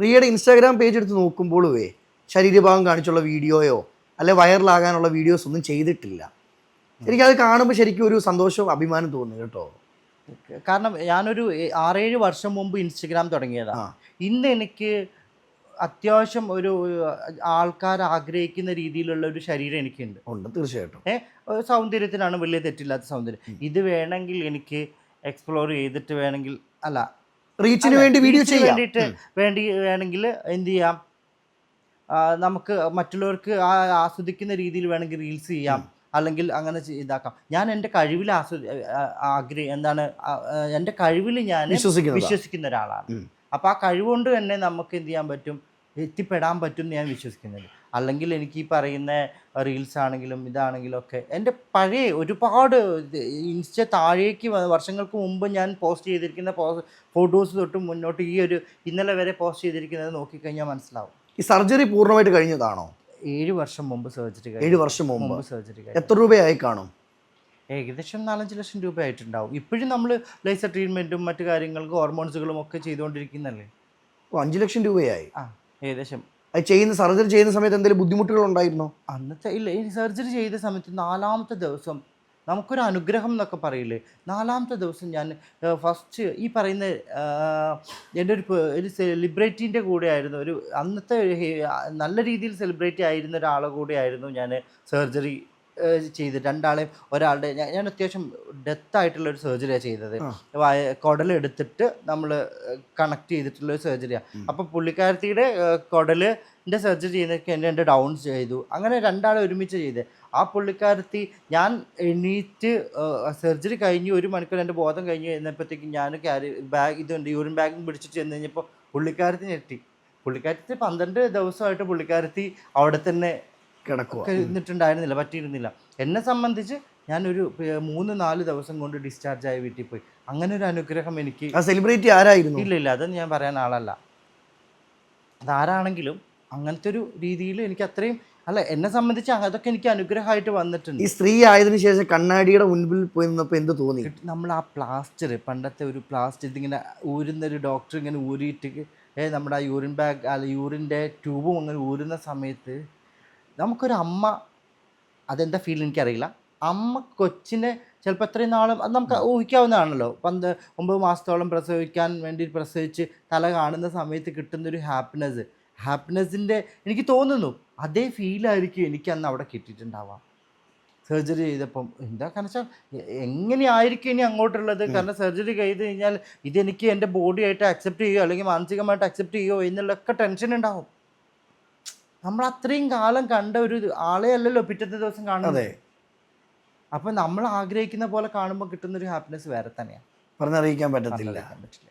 റിയയുടെ Instagram page എടുത്ത് നോക്കുമ്പോഴുവേ ശരീരഭാഗം കാണിച്ചുള്ള വീഡിയോയോ അല്ലെ വൈറലാകാനുള്ള videos ഒന്നും ചെയ്തിട്ടില്ല. എനിക്കത് കാണുമ്പോൾ ശരിക്കും ഒരു സന്തോഷവും അഭിമാനം തോന്നുന്നു കേട്ടോ. കാരണം ഞാനൊരു ആറേഴ് വർഷം മുമ്പ് ഇൻസ്റ്റഗ്രാം തുടങ്ങിയതാണ്. ഇന്ന് എനിക്ക് അത്യാവശ്യം ഒരു ആൾക്കാർ ആഗ്രഹിക്കുന്ന രീതിയിലുള്ള ഒരു ശരീരം എനിക്കുണ്ട്. ഉണ്ട് തീർച്ചയായിട്ടും. ഏഹ് സൗന്ദര്യത്തിനാണ് വലിയ തെറ്റില്ലാത്ത സൗന്ദര്യം. ഇത് വേണമെങ്കിൽ എനിക്ക് എക്സ്പ്ലോർ ചെയ്തിട്ട് വേണമെങ്കിൽ അല്ല റീച്ചിന് വേണ്ടി വീഡിയോ ചെയ്യാം. വേണ്ടിയിട്ട് വേണ്ടി വേണമെങ്കിൽ എന്ത് ചെയ്യാം? നമുക്ക് മറ്റുള്ളവർക്ക് ആ ആസ്വദിക്കുന്ന രീതിയിൽ വേണമെങ്കിൽ റീൽസ് ചെയ്യാം. അല്ലെങ്കിൽ അങ്ങനെ ഇതാക്കാം. ഞാൻ എന്റെ കഴിവിൽ ആസ്വദി ആഗ്രഹം എന്താണ് എന്റെ കഴിവിൽ ഞാൻ വിശ്വസിക്കുന്ന ഒരാളാണ്. അപ്പോൾ ആ കഴിവുകൊണ്ട് തന്നെ നമുക്ക് എന്ത് ചെയ്യാൻ പറ്റും? എത്തിപ്പെടാൻ പറ്റും എന്ന് ഞാൻ വിശ്വസിക്കുന്നുണ്ട് അല്ലെങ്കിൽ എനിക്ക് ഈ പറയുന്ന റീൽസ് ആണെങ്കിലും ഇതാണെങ്കിലും ഒക്കെ എന്റെ പഴയ ഒരുപാട് ഇൻസ്റ്റ താഴേക്ക് വർഷങ്ങൾക്ക് മുമ്പ് ഞാൻ പോസ്റ്റ് ചെയ്തിരിക്കുന്ന ഫോട്ടോസ് തൊട്ട് മുന്നോട്ട് ഈ ഒരു ഇന്നലെ വരെ പോസ്റ്റ് ചെയ്തിരിക്കുന്നത് നോക്കിക്കഴിഞ്ഞാൽ മനസ്സിലാവും. ഈ സർജറി പൂർണമായിട്ട് കഴിഞ്ഞതാണോ? ഏഴ് വർഷം മുമ്പ് സർജറി ഏഴ് വർഷം മുമ്പ്. മുമ്പ് സർജറി എത്ര രൂപയായി കാണും? ഏകദേശം നാലഞ്ച് ലക്ഷം രൂപ ആയിട്ടുണ്ടാവും ഇപ്പോഴും നമ്മൾ ലേസർ ട്രീറ്റ്മെന്റും മറ്റു കാര്യങ്ങൾക്കും ഹോർമോൺസുകളും ഒക്കെ ചെയ്തുകൊണ്ടിരിക്കുന്നല്ലേ? ഓ അഞ്ച് ലക്ഷം രൂപയായി. ആ. ഏകദേശം. അത് ചെയ്യുന്ന സർജറി ചെയ്യുന്ന സമയത്ത് എന്തെങ്കിലും ബുദ്ധിമുട്ടുകൾ ഉണ്ടായിരുന്നോ അന്നത്തെ ഇല്ല ഈ സർജറി ചെയ്ത സമയത്ത് നാലാമത്തെ ദിവസം നമുക്കൊരു അനുഗ്രഹം എന്നൊക്കെ പറയില്ലേ? നാലാമത്തെ ദിവസം ഞാൻ ഫസ്റ്റ് ഈ പറയുന്ന എന്റെ ഒരു ഒരു സെലിബ്രിറ്റീന്റെ കൂടെ ആയിരുന്നു. ഒരു അന്നത്തെ നല്ല രീതിയിൽ സെലിബ്രിറ്റി ആയിരുന്ന ഒരാളെ കൂടെ ആയിരുന്നു ഞാൻ സർജറി ചെയ്ത് രണ്ടാളെയും ഒരാളുടെ ഞാൻ അത്യാവശ്യം ഡെത്ത് ആയിട്ടുള്ള ഒരു സർജറിയാണ് ചെയ്തത്. ആ. എടുത്തിട്ട് നമ്മൾ കണക്ട് ചെയ്തിട്ടുള്ള ഒരു സർജറിയാണ് അപ്പോൾ പുള്ളിക്കാരത്തിയുടെ കുടലിന്റെ സർജറി ചെയ്യുന്നതൊക്കെ എന്നെ എന്റെ ഡൗൺ ചെയ്തു. അങ്ങനെ രണ്ടാളെ ഒരുമിച്ച് ചെയ്ത്. ആ പുള്ളിക്കാരത്തി ഞാൻ എണീറ്റ് സർജറി കഴിഞ്ഞ് ഒരു മണിക്കൂർ എന്റെ ബോധം കഴിഞ്ഞ് കഴിഞ്ഞപ്പോഴത്തേക്കും ഞാൻ ക്യാരി ബാഗ് ഇതുണ്ട് യൂറിൻ ബാഗും പിടിച്ചിട്ട് ചെന്ന് കഴിഞ്ഞപ്പോൾ പുള്ളിക്കാരത്തി ഞെട്ടി പുള്ളിക്കാരത്തി പന്ത്രണ്ട് ദിവസമായിട്ട് പുള്ളിക്കാരത്തി അവിടെ തന്നെ കിടക്കുക കഴിഞ്ഞിട്ടുണ്ടായിരുന്നില്ല ഇരുന്നിട്ടുണ്ടായിരുന്നില്ല പറ്റിയിരുന്നില്ല. എന്നെ സംബന്ധിച്ച് ഞാനൊരു മൂന്ന് നാല് ദിവസം കൊണ്ട് ഡിസ്ചാർജ് ആയി വീട്ടിൽ പോയി. അങ്ങനെ ഒരു അനുഗ്രഹം എനിക്ക് സെലിബ്രിറ്റി ആരായിരുന്നു? ഇല്ല ഇല്ല അതൊന്നും ഞാൻ പറയാൻ ആളല്ല. അതാരാണെങ്കിലും അങ്ങനത്തെ ഒരു രീതിയിൽ എനിക്ക് അത്രയും അല്ല എന്നെ സംബന്ധിച്ച് അതൊക്കെ എനിക്ക് അനുഗ്രഹമായിട്ട് വന്നിട്ടുണ്ട്. ഈ സ്ത്രീ ആയതിനു ശേഷം കണ്ണാടിയുടെ മുൻപിൽ പോയി നിന്നപ്പോൾ എന്ത് തോന്നി? നമ്മൾ ആ പ്ലാസ്റ്റർ പണ്ടത്തെ ഒരു പ്ലാസ്റ്റർ ഇതിങ്ങനെ ഊരുന്ന ഒരു ഡോക്ടർ ഇങ്ങനെ ഊരിയിട്ട് നമ്മുടെ ആ യൂറിൻ ബാഗ് അല്ല യൂറിന്റെ ട്യൂബും അങ്ങനെ ഊരുന്ന സമയത്ത് നമുക്കൊരു അമ്മ അതെന്താ ഫീൽ എനിക്കറിയില്ല. അമ്മ കൊച്ചിനെ ചിലപ്പോൾ എത്രയും നാളും അത് നമുക്ക് ഊഹിക്കാവുന്നതാണല്ലോ. പന്ത് ഒമ്പത് മാസത്തോളം പ്രസവിക്കാൻ വേണ്ടി പ്രസവിച്ച് തല കാണുന്ന സമയത്ത് കിട്ടുന്നൊരു ഹാപ്പിനെസ് ഹാപ്പിനെസ്സിന്റെ എനിക്ക് തോന്നുന്നു അതേ ഫീലായിരിക്കും എനിക്കന്ന് അവിടെ കിട്ടിയിട്ടുണ്ടാവാം. സർജറി ചെയ്തപ്പം എന്താ കാരണം വെച്ചാൽ എങ്ങനെയായിരിക്കും ഇനി അങ്ങോട്ടുള്ളത്? കാരണം സർജറി ചെയ്ത് കഴിഞ്ഞാൽ ഇതെനിക്ക് എന്റെ ബോഡിയായിട്ട് അക്സെപ്റ്റ് ചെയ്യുമോ അല്ലെങ്കിൽ മാനസികമായിട്ട് അക്സെപ്റ്റ് ചെയ്യുമോ എന്നുള്ളൊക്കെ ടെൻഷൻ ഉണ്ടാവും. നമ്മൾ അത്രയും കാലം കണ്ട ഒരു ആളെ അല്ലല്ലോ പിറ്റത്തെ ദിവസം കാണുന്നത്. അപ്പൊ നമ്മൾ ആഗ്രഹിക്കുന്ന പോലെ കാണുമ്പോൾ കിട്ടുന്ന ഒരു ഹാപ്പിനെസ് വേറെ തന്നെയാണ് പറഞ്ഞറിയിക്കാൻ പറ്റത്തില്ല. പറ്റില്ല.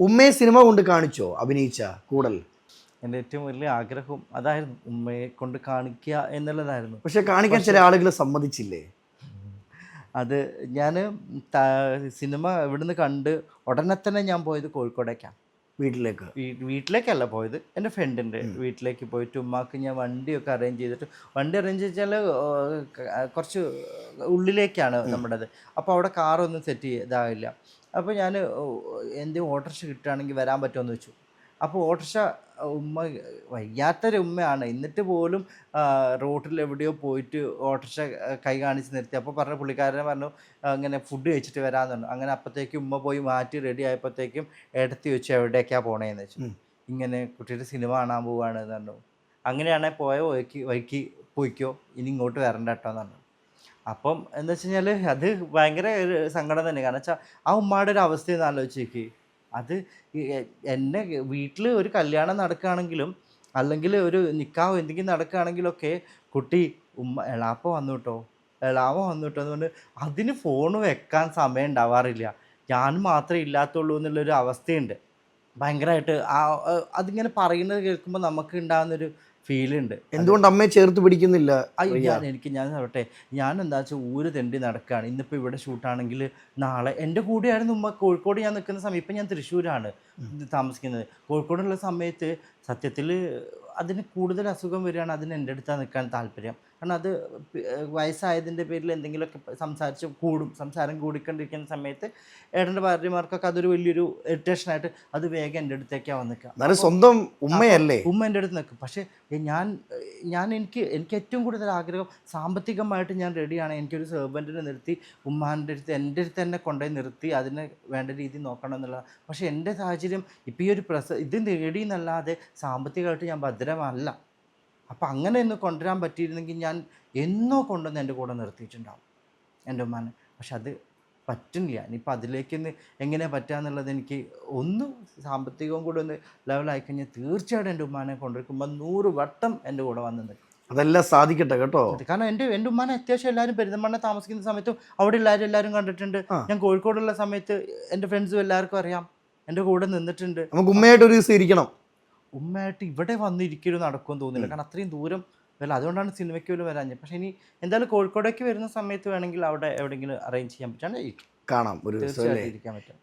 ഉമ്മയെ സിനിമ കൊണ്ട് കാണിച്ചോ അഭിനയിച്ച കൂടൽ? എന്റെ ഏറ്റവും വലിയ ആഗ്രഹം അതായിരുന്നു ഉമ്മയെ കൊണ്ട് കാണിക്കുക എന്നുള്ളതായിരുന്നു. പക്ഷെ കാണിക്കാൻ ചില ആളുകൾ സമ്മതിച്ചില്ലേ? അത് ഞാൻ സിനിമ ഇവിടുന്ന് കണ്ട് ഉടനെ തന്നെ ഞാൻ പോയത് കോഴിക്കോടേക്കാണ്. വീട്ടിലേക്ക്. വീട്ടിലേക്കല്ല പോയത്. എന്റെ ഫ്രണ്ടിന്റെ വീട്ടിലേക്ക് പോയിട്ട് ഉമ്മാക്ക് ഞാൻ വണ്ടിയൊക്കെ അറേഞ്ച് ചെയ്തിട്ട് വണ്ടി അറേഞ്ച് വെച്ചാൽ കുറച്ച് ഉള്ളിലേക്കാണ് നമ്മുടേത്. അപ്പോൾ അവിടെ കാറൊന്നും സെറ്റ് ഇതാവില്ല അപ്പോൾ ഞാൻ എന്തെങ്കിലും ഓട്ടോറിക്ഷ കിട്ടുകയാണെങ്കിൽ വരാൻ പറ്റുമെന്ന് വെച്ചു. അപ്പോൾ ഓട്ടോറിക്ഷ ഉമ്മ വയ്യാത്തൊരു ഉമ്മയാണ്. എന്നിട്ട് പോലും റോട്ടിൽ എവിടെയോ പോയിട്ട് ഓട്ടോറിക്ഷ കൈ കാണിച്ച് നിർത്തി. അപ്പോൾ പറഞ്ഞ പുള്ളിക്കാരനെ പറഞ്ഞു അങ്ങനെ ഇങ്ങനെ ഫുഡ് കഴിച്ചിട്ട് വരാമെന്ന് പറഞ്ഞു. അങ്ങനെ അപ്പോഴത്തേക്കും ഉമ്മ പോയി മാറ്റി റെഡി ആയപ്പോഴത്തേക്കും എടുത്തി വെച്ച് എവിടേക്കാണ് പോണേന്ന് വെച്ചു. ഇങ്ങനെ കുട്ടിയുടെ സിനിമ കാണാൻ പോവാണ് എന്ന് പറഞ്ഞു. അങ്ങനെയാണെങ്കിൽ പോയ വഴിക്ക് വഴിക്ക് പോയിക്കോ? ഇനി ഇങ്ങോട്ട് വരണ്ട കേട്ടോ എന്ന് പറഞ്ഞു. അപ്പം എന്താ വെച്ച് കഴിഞ്ഞാൽ അത് ഭയങ്കര ഒരു സങ്കടം തന്നെ. കാരണം വെച്ചാൽ ആ ഉമ്മയുടെ ഒരു അവസ്ഥയെന്ന് ആലോചിച്ച് നോക്കി. അത് എന്നെ വീട്ടിൽ ഒരു കല്യാണം നടക്കുകയാണെങ്കിലും അല്ലെങ്കിൽ ഒരു നിക്കാവോ എന്തെങ്കിലും നടക്കുകയാണെങ്കിലൊക്കെ കുട്ടി ഉമ്മ എളാപ്പ വന്നു കേട്ടോ എളാമ വന്നു കേട്ടോ എന്ന് പറഞ്ഞ് അതിന് ഫോൺ വെക്കാൻ സമയം ഉണ്ടാവാറില്ല. ഞാൻ മാത്രമേ ഇല്ലാത്തുള്ളൂ എന്നുള്ളൊരു അവസ്ഥയുണ്ട്. ഭയങ്കരമായിട്ട് ആ, അതിങ്ങനെ പറയുന്നത് കേൾക്കുമ്പോൾ നമുക്ക് ഉണ്ടാകുന്നൊരു ഫീലുണ്ട്. എന്തുകൊണ്ട് അമ്മയെ ചേർത്ത് പിടിക്കുന്നില്ല? എനിക്ക് ഞാൻ പറട്ടെ ഞാൻ എന്താ വെച്ചാൽ ഊര് തെണ്ടി നടക്കുകയാണ് ഇന്നിപ്പോൾ ഇവിടെ ഷൂട്ടാണെങ്കിൽ നാളെ എന്റെ കൂടെയായിരുന്നു ഉമ്മ. കോഴിക്കോട് ഞാൻ നിൽക്കുന്ന സമയം ഇപ്പം ഞാൻ തൃശ്ശൂരാണ് താമസിക്കുന്നത്. കോഴിക്കോടുള്ള സമയത്ത് സത്യത്തിൽ അതിന് കൂടുതൽ അസുഖം വരികയാണ്. അതിന് എന്റെ അടുത്താണ് നിൽക്കാൻ താല്പര്യം. കാരണം അത് വയസ്സായതിന്റെ പേരിൽ എന്തെങ്കിലുമൊക്കെ സംസാരിച്ച് കൂടും. സംസാരം കൂടിക്കൊണ്ടിരിക്കുന്ന സമയത്ത് ഏട്ടന്റെ ഭാര്യമാർക്കൊക്കെ അതൊരു വലിയൊരു ഇറിറ്റേഷനായിട്ട് അത് വേഗം എന്റെ അടുത്തേക്കാണ് വന്നിക്കുക സ്വന്തം ഉമ്മയല്ലേ? ഉമ്മ എന്റെ അടുത്ത് നിൽക്കും. പക്ഷേ ഞാൻ ഞാൻ എനിക്ക് എനിക്ക് ഏറ്റവും കൂടുതൽ ആഗ്രഹം സാമ്പത്തികമായിട്ട് ഞാൻ റെഡിയാണ്. എനിക്കൊരു സെർവന്റിനെ നിർത്തി ഉമ്മാന്റെ അടുത്ത് എന്റെ അടുത്ത് തന്നെ കൊണ്ടുപോയി നിർത്തി അതിനെ വേണ്ട രീതിയിൽ നോക്കണം എന്നുള്ളത് പക്ഷേ എന്റെ സാഹചര്യം ഇപ്പോൾ ഈ ഒരു പ്രസ ഇത് നേടി എന്നല്ലാതെ സാമ്പത്തികമായിട്ട് ഞാൻ ഭദ്രമല്ല. അപ്പം അങ്ങനെ ഒന്ന് കൊണ്ടുവരാൻ പറ്റിയിരുന്നെങ്കിൽ ഞാൻ എന്നോ കൊണ്ടുവന്ന് എന്റെ കൂടെ നിർത്തിയിട്ടുണ്ടാവും എന്റെ ഉമ്മാനെ. പക്ഷെ അത് പറ്റുന്നില്ല. ഇനിയിപ്പോൾ അതിലേക്കൊന്ന് എങ്ങനെ പറ്റാന്നുള്ളത് എനിക്ക് ഒന്ന് സാമ്പത്തികവും കൂടെ ഒന്ന് ലെവലായി കഴിഞ്ഞാൽ തീർച്ചയായിട്ടും എന്റെ ഉമ്മാനെ കൊണ്ടുവരുമ്പോൾ നൂറ് വട്ടം എന്റെ കൂടെ വന്ന് നിൽക്കും. അതെല്ലാം സാധിക്കട്ടെ കേട്ടോ? കാരണം എന്റെ എന്റെ ഉമ്മാനെ അത്യാവശ്യം എല്ലാവരും പെരുന്തമണ്ണ താമസിക്കുന്ന സമയത്തും അവിടെ എല്ലാവരും എല്ലാവരും കണ്ടിട്ടുണ്ട്. ഞാൻ കോഴിക്കോടുള്ള സമയത്ത് എന്റെ ഫ്രണ്ട്സും എല്ലാവർക്കും അറിയാം. എന്റെ കൂടെ നിന്നിട്ടുണ്ട്. നമുക്ക് ഉമ്മയായിട്ട് ഒരു ദിവസം ഇരിക്കണം. ഉമ്മയായിട്ട് ഇവിടെ വന്നിരിക്കലും നടക്കുമെന്ന് തോന്നുന്നില്ല. കാരണം അത്രയും ദൂരം വല്ല അതുകൊണ്ടാണ് സിനിമയ്ക്ക് പോലും വരാഞ്ഞത്. പക്ഷേ ഇനി എന്തായാലും കോഴിക്കോടേക്ക് വരുന്ന സമയത്ത് വേണമെങ്കിൽ അവിടെ എവിടെയെങ്കിലും അറേഞ്ച് ചെയ്യാൻ പറ്റുകയാണെങ്കിൽ കാണാം. ഒരു തീർച്ചയായിട്ടും ഇരിക്കാൻ പറ്റും.